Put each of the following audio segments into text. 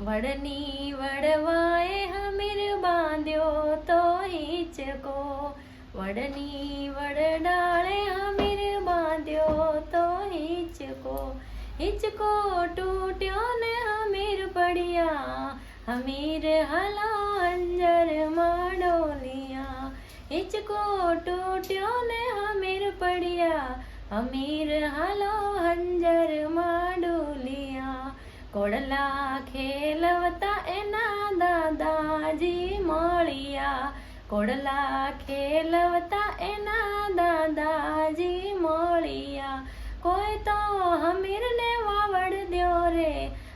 વડની વડવાએ હમીર બાંધ્યો તો હિચકો વડની વડડાળે હમીર બાંધ્યો તો હિચકો હિચકો તૂટ્યો ને હમીર પડ્યા હમીર હલો અંજર માડોલિયા હિચકો તૂટ્યો ને હમીર પડ્યા હમીર હલો હંજર માડોલિયા કોડલા ખેલવતા એના દાદાજી મળ્યા. કોડલા ખેલવતા એના દાદાજી મળ્યા. કોઈ તો હમીરને વાવડ દ્યો રે.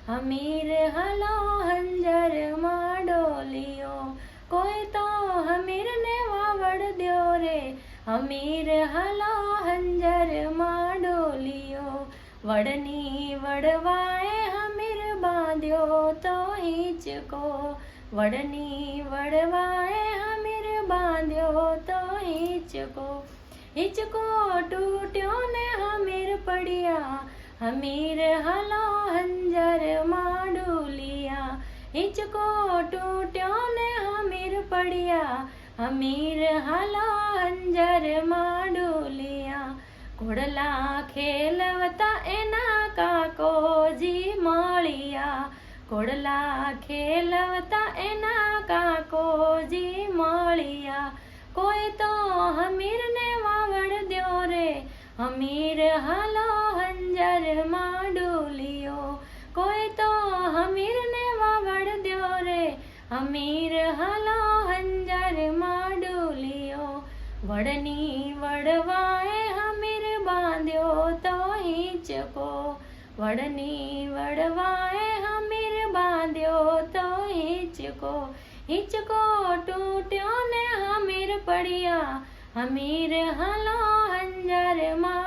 હમીર હલો હંજર માડોલિયો કોઈ તો હમીરને વાવડ દ્યો રે. હમીર હલો હંજર માડોલિયો વડની વડવાએ બાંધ્યો તો હિંચકો વડની વડવાએ હમીર બાંધ્યો તો હિંચકો હિંચકો તૂટ્યો ને હમીર પડ્યા હમીર હલો હંજર માડુલિયા હિંચકો તૂટ્યો ને હમીર પડ્યા હમીર હલો હંજર માડુલિયા ઘોડલા ખેલવતા ઘોડલા ખેલવતા એના કાકોજી મળ્યા. કોઈ તો હમીરને વાવડ દ્યો રે. હમીર હાલો હંજર ડોલિયો. કોઈ તો હમીરને વાવડ દ્યો રે. હમીર હાલો હંજર ડોલિયો. વડની વડવાએ હમીર બાંધ્યો તો હિંચકો. વડની વડવાએ હમીર તો હિચકો હિચકો તૂટ્યો ને હમીર પડ્યા. હમીર હલો માડુલિયા